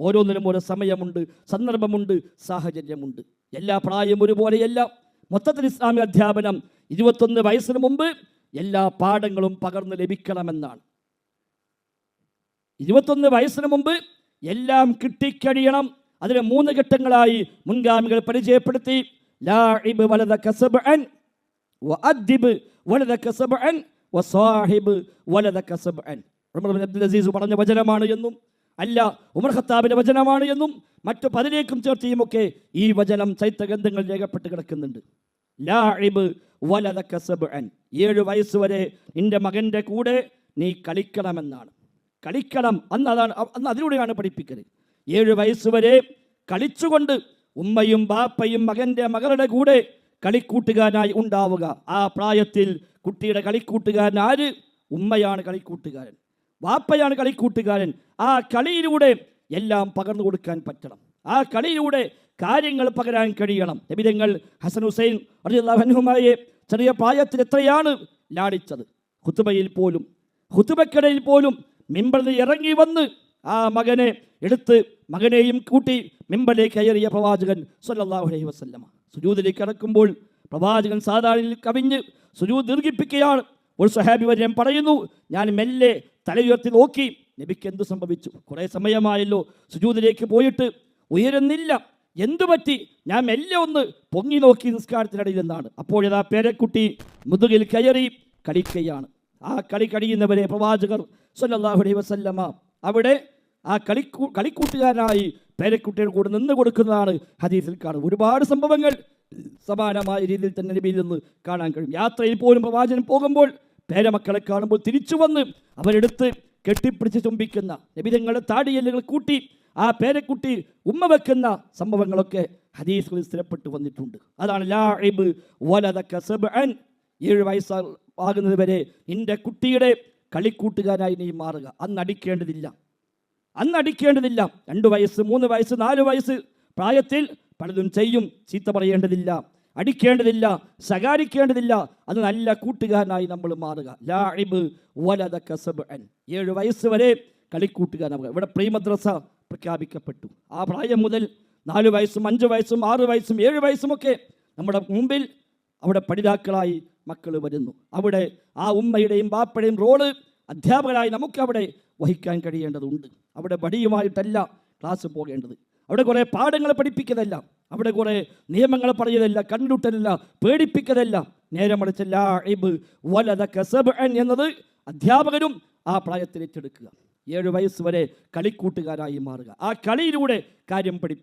ഓരോന്നിനും ഓരോ സമയമുണ്ട് സന്ദർഭമുണ്ട് സാഹചര്യമുണ്ട്. എല്ലാ പ്രായം ഒരുപോലെയല്ല. മൊത്തത്തിൽ ഇസ്ലാമിക അധ്യാപനം ഇരുപത്തൊന്ന് വയസ്സിന് മുമ്പ് എല്ലാ പാഠങ്ങളും പകർന്ന് ലഭിക്കണമെന്നാണ്. ഇരുപത്തൊന്ന് വയസ്സിന് മുമ്പ് എല്ലാം കിട്ടിക്കഴിയണം. അതിനെ മൂന്ന് ഘട്ടങ്ങളായി മുൻഗാമികൾ പരിചയപ്പെടുത്തി. അബ്ദുൽ അസീസ് പറഞ്ഞ വചനമാണ് എന്നും അല്ല ഉമർ ഖത്താബിന്റെ വചനമാണ് എന്നും മറ്റു പതിനേക്കും ചേർത്തിയുമൊക്കെ ഈ വചനം ചൈത്യഗ്രന്ഥങ്ങൾ രേഖപ്പെട്ട് കിടക്കുന്നുണ്ട്. ലാഇബ് വലത കസബ്അൻ ഏഴ് വയസ്സ് വരെ നിന്റെ മകന്റെ കൂടെ നീ കളിക്കണമെന്നാണ്. കളിക്കണം അന്ന് അതാണ് അന്ന് അതിലൂടെയാണ് പഠിപ്പിക്കൽ ഏഴ് വയസ്സ് വരെ കളിച്ചുകൊണ്ട് ഉമ്മയും ബാപ്പയും മകന്റെ മകളുടെ കൂടെ കളിക്കൂട്ടുകാരനായി ഉണ്ടാവുക. ആ പ്രായത്തിൽ കുട്ടിയുടെ കളിക്കൂട്ടുകാരൻ ആര്? ഉമ്മയാണ് കളിക്കൂട്ടുകാരൻ. വാപ്പയാണ് കളിക്കൂട്ടുകാരൻ ആ കളിയിലൂടെ എല്ലാം പകർന്നു കൊടുക്കാൻ പറ്റണം. ആ കളിയിലൂടെ കാര്യങ്ങൾ പകരാൻ കഴിയണം. നബിതങ്ങൾ ഹസൻ ഹുസൈൻ അറിയാഹനുമായ ചെറിയ പ്രായത്തിൽ എത്രയാണ് ലാളിച്ചത്? ഹുത്തുബയിൽ പോലും ഹുത്തുബക്കിടയിൽ പോലും മിമ്പറിൽ ഇറങ്ങി വന്ന് ആ മകനെ എടുത്ത് മകനെയും കൂട്ടി മിമ്പറിലേക്ക് കയറിയ പ്രവാചകൻ സല്ലല്ലാഹു അലൈഹി വസല്ലമ. സുജൂദിലേക്ക് കടക്കുമ്പോൾ പ്രവാചകൻ സാധാരണ കവിഞ്ഞ് സുജൂദ് ദീർഘിപ്പിക്കുകയാണ്. ഒരു സഹാബി വര്യൻ പറയുന്നു. ഞാൻ മെല്ലെ തലയുയർത്തി നോക്കി. നബിക്ക് എന്ത് സംഭവിച്ചു? കുറേ സമയമായല്ലോ. സുജൂതിലേക്ക് പോയിട്ട് ഉയരുന്നില്ല. എന്തു പറ്റി? ഞാൻ മെല്ലെ ഒന്ന് പൊങ്ങി നോക്കി നിസ്കാരത്തിനിടയിൽ എന്നാണ് അപ്പോഴിതാ പേരക്കുട്ടി മുതുകിൽ കയറി കളിക്കുകയാണ്. ആ കളി കഴിയുന്നവരെ പ്രവാചകർ സല്ലല്ലാഹു അലൈഹി വസല്ലമ അവിടെ ആ കളിക്കൂ കളിക്കൂട്ടുകാരനായി പേരക്കുട്ടിയുടെ കൂടെ നിന്ന് കൊടുക്കുന്നതാണ് ഹദീസിൽ കാണുന്നത്. ഒരുപാട് സംഭവങ്ങൾ സമാനമായ രീതിയിൽ തന്നെ നബിയിൽ നിന്ന് കാണാൻ കഴിയും. യാത്രയിൽ പോലും പ്രവാചകൻ പോകുമ്പോൾ പേരമക്കളെ കാണുമ്പോൾ തിരിച്ചു വന്ന് അവരെടുത്ത് കെട്ടിപ്പിടിച്ച് ചുംബിക്കുന്ന നബിതങ്ങളുടെ താടിയല്ലുകൾ കൂട്ടി ആ പേരക്കുട്ടി ഉമ്മ വെക്കുന്ന സംഭവങ്ങളൊക്കെ ഹദീസുകളിൽ സ്ഥിരപ്പെട്ടു വന്നിട്ടുണ്ട്. അതാണ് ലാഹിബ് വലദക സബ്അൻ. ഏഴ് വയസ്സാകുന്നത് വരെ നിന്റെ കുട്ടിയുടെ കളിക്കൂട്ടുകാരായി നീ മാറുക. അന്ന് അടിക്കേണ്ടതില്ല. അന്ന് അടിക്കേണ്ടതില്ല. രണ്ട് വയസ്സ് മൂന്ന് വയസ്സ് നാല് വയസ്സ് പ്രായത്തിൽ പലതും ചെയ്യും. ചീത്ത പറയേണ്ടതില്ല. അടിക്കേണ്ടതില്ല സകാരിക്കേണ്ടതില്ല അത് നല്ല കൂട്ടുകാരനായി നമ്മൾ മാറുക. ലാഇബ് കസബ് അൻ ഏഴ് വയസ്സ് വരെ കളിക്കൂട്ടുകാരനാവുക ഇവിടെ പ്രീമദ്രസ പ്രഖ്യാപിക്കപ്പെട്ടു. ആ പ്രായം മുതൽ നാല് വയസ്സും അഞ്ച് വയസ്സും ആറ് വയസ്സും ഏഴ് വയസ്സുമൊക്കെ നമ്മുടെ മുമ്പിൽ അവിടെ പഠിതാക്കളായി മക്കൾ വരുന്നു. അവിടെ ആ ഉമ്മയുടെയും ബാപ്പയുടെയും റോൾ അധ്യാപകരായി നമുക്ക് അവിടെ വഹിക്കാൻ കഴിയേണ്ടതുണ്ട്. അവിടെ വടിയുമായിട്ടല്ല ക്ലാസ് പോകേണ്ടത്. അവിടെ കുറേ പാഠങ്ങൾ പഠിപ്പിക്കതല്ല. അവിടെ കുറേ നിയമങ്ങൾ പറയുന്നതല്ല കണ്ടുട്ടലല്ല പേടിപ്പിക്കതല്ല. നേരെ മറിച്ചല്ല വലത കസബ് എന്നത് അധ്യാപകരും ആ പ്രായത്തിൽ ഏറ്റെടുക്കുക. ഏഴ് വയസ്സ് വരെ കളിക്കൂട്ടുകാരായി മാറുക. ആ കളിയിലൂടെ കാര്യം പഠിപ്പിക്കുക.